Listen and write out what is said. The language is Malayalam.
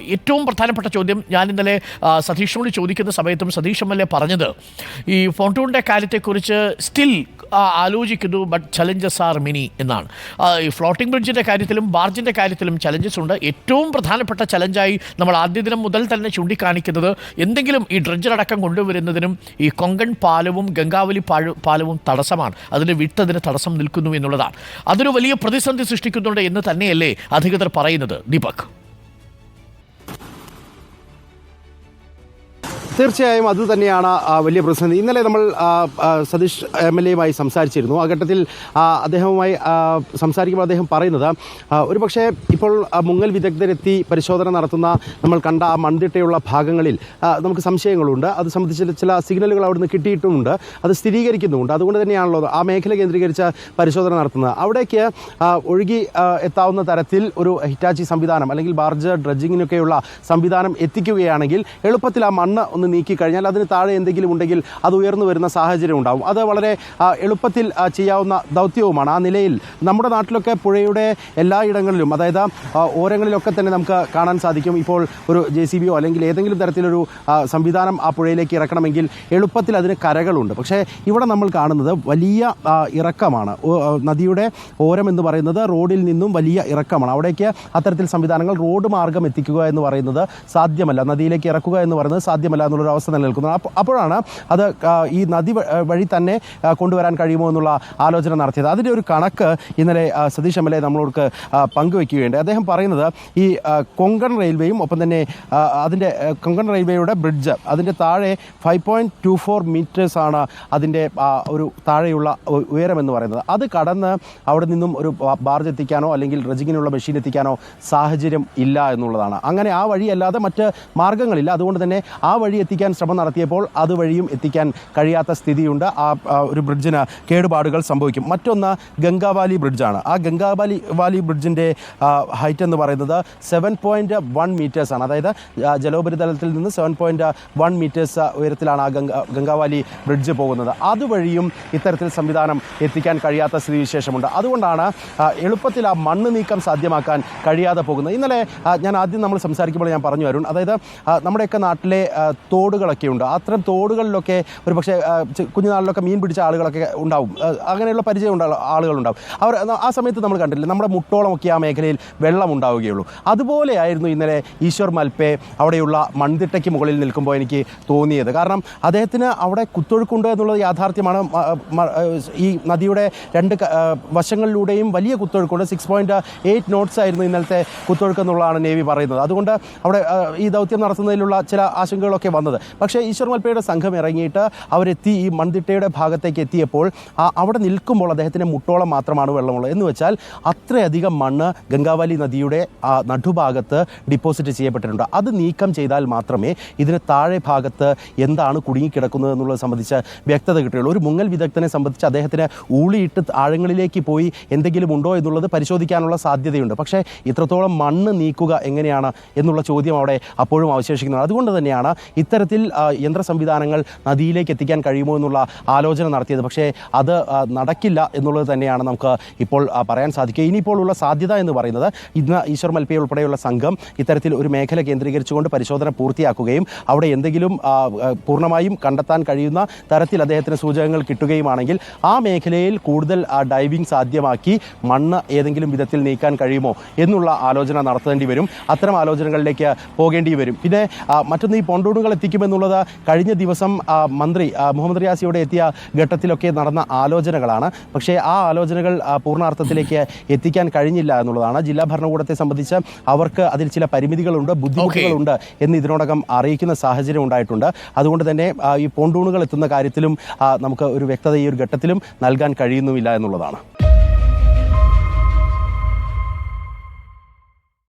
ഏറ്റവും പ്രധാനപ്പെട്ട ചോദ്യം ഞാൻ ഇന്നലെ സതീഷിനോട് ചോദിക്കുന്ന സമയത്തും സതീഷ് എം എൽ എ പറഞ്ഞത് ഈ ഫോണ്ടൂണിന്റെ കാര്യത്തെക്കുറിച്ച് സ്റ്റിൽ ആലോചിക്കുന്നു ബട്ട് ചലഞ്ചസ് ആർ മിനി എന്നാണ്. ഈ ഫ്ലോട്ടിംഗ് ബ്രിഡ്ജിന്റെ കാര്യത്തിലും ബാർജിന്റെ കാര്യത്തിലും ചലഞ്ചസ് ഉണ്ട്. ഏറ്റവും പ്രധാനപ്പെട്ട ചലഞ്ചായി നമ്മൾ ആദ്യ ദിനം മുതൽ തന്നെ ചൂണ്ടിക്കാണിക്കുന്നത് എന്തെങ്കിലും ഈ ഡ്രഡ്ജറടക്കം കൊണ്ടുവരുന്നതിനും ഈ കൊങ്കൺ പാലവും ഗംഗാവലി പാലവും തടസ്സമാണ്. അതിന് വിട്ടതിന് തടസ്സം നിൽക്കുന്നു എന്നുള്ളതാണ്. അതൊരു വലിയ പ്രതിസന്ധി സൃഷ്ടിക്കുന്നുണ്ട് എന്ന് തന്നെയല്ലേ അധികൃതർ പറയുന്നത് ദീപക്? തീർച്ചയായും അത് തന്നെയാണ് വലിയ പ്രതിസന്ധി. ഇന്നലെ നമ്മൾ സതീഷ് എം എൽ എയുമായി സംസാരിച്ചിരുന്നു. ആ ഘട്ടത്തിൽ അദ്ദേഹവുമായി സംസാരിക്കുമ്പോൾ അദ്ദേഹം പറയുന്നത് ഒരു പക്ഷേ ഇപ്പോൾ മുങ്ങൽ വിദഗ്ധരെത്തി പരിശോധന നടത്തുന്ന നമ്മൾ കണ്ട ആ മൺതിട്ടയുള്ള ഭാഗങ്ങളിൽ നമുക്ക് സംശയങ്ങളുണ്ട്. അത് സംബന്ധിച്ച് ചില സിഗ്നലുകൾ അവിടുന്ന് കിട്ടിയിട്ടുമുണ്ട്. അത് സ്ഥിരീകരിക്കുന്നുമുണ്ട്. അതുകൊണ്ട് തന്നെയാണല്ലോ ആ മേഖല കേന്ദ്രീകരിച്ച പരിശോധന നടത്തുന്നത്. അവിടേക്ക് ഒഴുകി എത്താവുന്ന തരത്തിൽ ഒരു ഹിറ്റാച്ചി സംവിധാനം അല്ലെങ്കിൽ ബാർജ് ഡ്രഡ്ജിങ്ങിനൊക്കെയുള്ള സംവിധാനം എത്തിക്കുകയാണെങ്കിൽ എളുപ്പത്തിൽ ആ മണ്ണ് ഒന്ന് നീക്കി കഴിഞ്ഞാൽ അതിന് താഴെ എന്തെങ്കിലും ഉണ്ടെങ്കിൽ അത് ഉയർന്നു വരുന്ന സാഹചര്യം ഉണ്ടാവും. അത് വളരെ എളുപ്പത്തിൽ ചെയ്യാവുന്ന ദൗത്യവുമാണ്. ആ നിലയിൽ നമ്മുടെ നാട്ടിലൊക്കെ പുഴയുടെ എല്ലായിടങ്ങളിലും അതായത് ഓരങ്ങളിലൊക്കെ തന്നെ നമുക്ക് കാണാൻ സാധിക്കും. ഇപ്പോൾ ഒരു ജെ സി ബിയോ അല്ലെങ്കിൽ ഏതെങ്കിലും തരത്തിലൊരു സംവിധാനം ആ പുഴയിലേക്ക് ഇറക്കണമെങ്കിൽ എളുപ്പത്തിൽ അതിന് കരകളുണ്ട്. പക്ഷേ ഇവിടെ നമ്മൾ കാണുന്നത് വലിയ ഇറക്കമാണ്. നദിയുടെ ഓരം എന്ന് പറയുന്നത് റോഡിൽ നിന്നും വലിയ ഇറക്കമാണ്. അവിടേക്ക് അത്തരത്തിൽ സംവിധാനങ്ങൾ റോഡ് മാർഗം എത്തിക്കുക എന്ന് പറയുന്നത് സാധ്യമല്ല. നദിയിലേക്ക് ഇറക്കുക എന്ന് പറയുന്നത് സാധ്യമല്ല. എന്നുള്ളൊരു അവസ്ഥ നിലനിൽക്കുന്നത് അപ്പോഴാണ് അത് ഈ നദി വഴി തന്നെ കൊണ്ടുവരാൻ കഴിയുമോ എന്നുള്ള ആലോചന നടത്തിയത്. അതിന്റെ ഒരു കണക്ക് ഇന്നലെ സതീഷ് എം എൽ എ നമ്മളോട് പങ്കുവയ്ക്കുകയുണ്ട് അദ്ദേഹം പറയുന്നത് ഈ കൊങ്കൺ റെയിൽവേയും ഒപ്പം തന്നെ അതിന്റെ കൊങ്കൺ റെയിൽവേയുടെ ബ്രിഡ്ജ് അതിന്റെ താഴെ ഫൈവ് പോയിന്റ് ടു ഫോർ മീറ്റേഴ്സാണ് അതിന്റെ ഒരു താഴെയുള്ള ഉയരമെന്ന് പറയുന്നത്. അത് കടന്ന് അവിടെ നിന്നും ഒരു ബാർജ് എത്തിക്കാനോ അല്ലെങ്കിൽ ഡ്രജിങ്ങിനുള്ള മെഷീൻ എത്തിക്കാനോ സാഹചര്യം ഇല്ല എന്നുള്ളതാണ്. അങ്ങനെ ആ വഴിയല്ലാതെ മറ്റ് മാർഗങ്ങളില്ല. അതുകൊണ്ട് തന്നെ ആ വഴി എത്തിക്കാൻ ശ്രമം നടത്തിയപ്പോൾ അതുവഴിയും എത്തിക്കാൻ കഴിയാത്ത സ്ഥിതിയുണ്ട്. ആ ഒരു ബ്രിഡ്ജിന് കേടുപാടുകൾ സംഭവിക്കും. മറ്റൊന്ന് ഗംഗാവാലി ബ്രിഡ്ജാണ്. ആ ഗംഗാവാലി വാലി ബ്രിഡ്ജിന്റെ ഹൈറ്റ് എന്ന് പറയുന്നത് സെവൻ പോയിന്റ് വൺ മീറ്റേഴ്സാണ് അതായത് ജലോപരിതലത്തിൽ നിന്ന് സെവൻ പോയിന്റ് വൺ മീറ്റേഴ്സ് ഉയരത്തിലാണ് ആ ഗംഗ ഗംഗാവാലി ബ്രിഡ്ജ് പോകുന്നത്. അതുവഴിയും ഇത്തരത്തിൽ സംവിധാനം എത്തിക്കാൻ കഴിയാത്ത സ്ഥിതിവിശേഷമുണ്ട്. അതുകൊണ്ടാണ് എളുപ്പത്തിൽ ആ മണ്ണ് നീക്കം സാധ്യമാക്കാൻ കഴിയാതെ പോകുന്നത്. ഇന്നലെ ഞാൻ ആദ്യം നമ്മൾ സംസാരിക്കുമ്പോൾ ഞാൻ പറഞ്ഞു അരുൺ. അതായത് നമ്മുടെയൊക്കെ നാട്ടിലെ തോടുകളൊക്കെ ഉണ്ട് അത്തരം തോടുകളിലൊക്കെ ഒരു പക്ഷേ കുഞ്ഞുനാളിലൊക്കെ മീൻ പിടിച്ച ആളുകളൊക്കെ ഉണ്ടാവും. അങ്ങനെയുള്ള പരിചയം പരിചയമുള്ള ആളുകളുണ്ടാവും. അവർ ആ സമയത്ത് നമ്മൾ കണ്ടില്ല നമ്മുടെ മുട്ടോളമൊക്കെ ആ മേഖലയിൽ വെള്ളം ഉണ്ടാവുകയുള്ളൂ. അതുപോലെയായിരുന്നു ഇന്നലെ ഈശ്വർ മൽപ്പെ അവിടെയുള്ള മൺതിട്ടയ്ക്ക് മുകളിൽ നിൽക്കുമ്പോൾ എനിക്ക് തോന്നിയത്. കാരണം അദ്ദേഹത്തിന് അവിടെ കുത്തൊഴുക്കുണ്ട് എന്നുള്ളത് യാഥാർത്ഥ്യമാണ്. ഈ നദിയുടെ രണ്ട് വശങ്ങളിലൂടെയും വലിയ കുത്തൊഴുക്കുണ്ട്. സിക്സ് പോയിന്റ് എയ്റ്റ് നോട്ട്സ് ആയിരുന്നു ഇന്നലത്തെ കുത്തൊഴുക്ക് എന്നുള്ളതാണ് നേവി പറയുന്നത്. അതുകൊണ്ട് അവിടെ ഈ ദൗത്യം നടത്തുന്നതിലുള്ള ചില ആശങ്കകളൊക്കെ വന്നത്. പക്ഷേ ഈശ്വർ മൽപ്പയുടെ സംഘം ഇറങ്ങിയിട്ട് അവരെത്തി ഈ മൺതിട്ടയുടെ ഭാഗത്തേക്ക് എത്തിയപ്പോൾ അവിടെ നിൽക്കുമ്പോൾ അദ്ദേഹത്തിന്റെ മുട്ടോളം മാത്രമാണ് വെള്ളമുള്ളത്. എന്ന് വെച്ചാൽ അത്രയധികം മണ്ണ് ഗംഗാവാലി നദിയുടെ ആ നടുഭാഗത്ത് ഡിപ്പോസിറ്റ് ചെയ്യപ്പെട്ടിട്ടുണ്ട്. അത് നീക്കം ചെയ്താൽ മാത്രമേ ഇതിന് താഴെ ഭാഗത്ത് എന്താണ് കുടുങ്ങിക്കിടക്കുന്നത് എന്നുള്ളത് സംബന്ധിച്ച് വ്യക്തത കിട്ടുകയുള്ളൂ. ഒരു മുങ്ങൽ വിദഗ്ധനെ സംബന്ധിച്ച് അദ്ദേഹത്തിന് ഊളിയിട്ട് ആഴങ്ങളിലേക്ക് പോയി എന്തെങ്കിലും ഉണ്ടോ എന്നുള്ളത് പരിശോധിക്കാനുള്ള സാധ്യതയുണ്ട്. പക്ഷേ ഇത്രത്തോളം മണ്ണ് നീക്കുക എങ്ങനെയാണ് എന്നുള്ള ചോദ്യം അവിടെ അപ്പോഴും അവശേഷിക്കുന്നത് അതുകൊണ്ട് തന്നെയാണ് ഇത്തരത്തിൽ യന്ത്ര സംവിധാനങ്ങൾ നദിയിലേക്ക് എത്തിക്കാൻ കഴിയുമോ എന്നുള്ള ആലോചന നടത്തിയത്. പക്ഷേ അത് നടക്കില്ല എന്നുള്ളത് തന്നെയാണ് നമുക്ക് ഇപ്പോൾ പറയാൻ സാധിക്കുക. ഇനിയിപ്പോൾ ഉള്ള സാധ്യത എന്ന് പറയുന്നത് ഇന്ന് ഈശ്വർ മൽപ്പിയ ഉൾപ്പെടെയുള്ള സംഘം ഇത്തരത്തിൽ ഒരു മേഖല കേന്ദ്രീകരിച്ചുകൊണ്ട് പരിശോധന പൂർത്തിയാക്കുകയും അവിടെ എന്തെങ്കിലും പൂർണമായും കണ്ടെത്താൻ കഴിയുന്ന തരത്തിൽ അദ്ദേഹത്തിന് സൂചകങ്ങൾ കിട്ടുകയുമാണെങ്കിൽ ആ മേഖലയിൽ കൂടുതൽ ഡൈവിംഗ് സാധ്യമാക്കി മണ്ണ് ഏതെങ്കിലും വിധത്തിൽ നീക്കാൻ കഴിയുമോ എന്നുള്ള ആലോചന നടത്തേണ്ടി വരും. അത്തരം ആലോചനകളിലേക്ക് പോകേണ്ടി വരും. പിന്നെ മറ്റൊന്ന് ഈ പോണ്ടൂണുകൾ എത്തിക്കുമെന്നുള്ളത് കഴിഞ്ഞ ദിവസം മന്ത്രി മുഹമ്മദ് റിയാസ് ഇവിടെ എത്തിയ ഘട്ടത്തിലൊക്കെ നടന്ന ആലോചനകളാണ്. പക്ഷേ ആ ആലോചനകൾ പൂർണാർത്ഥത്തിലേക്ക് എത്തിക്കാൻ കഴിഞ്ഞില്ല എന്നുള്ളതാണ്. ജില്ലാ ഭരണകൂടത്തെ സംബന്ധിച്ച് അവർക്ക് അതിൽ ചില പരിമിതികളുണ്ട് ബുദ്ധിമുട്ടുകളുണ്ട് എന്ന് ഇതിനോടകം അറിയിക്കുന്ന സാഹചര്യം ഉണ്ടായിട്ടുണ്ട്. അതുകൊണ്ട് തന്നെ ഈ പോണ്ടൂണുകൾ എത്തുന്ന കാര്യത്തിലും നമുക്ക് ഒരു വ്യക്തത ഈ ഒരു ഘട്ടത്തിലും നൽകാൻ കഴിയുന്നുമില്ല എന്നുള്ളതാണ്.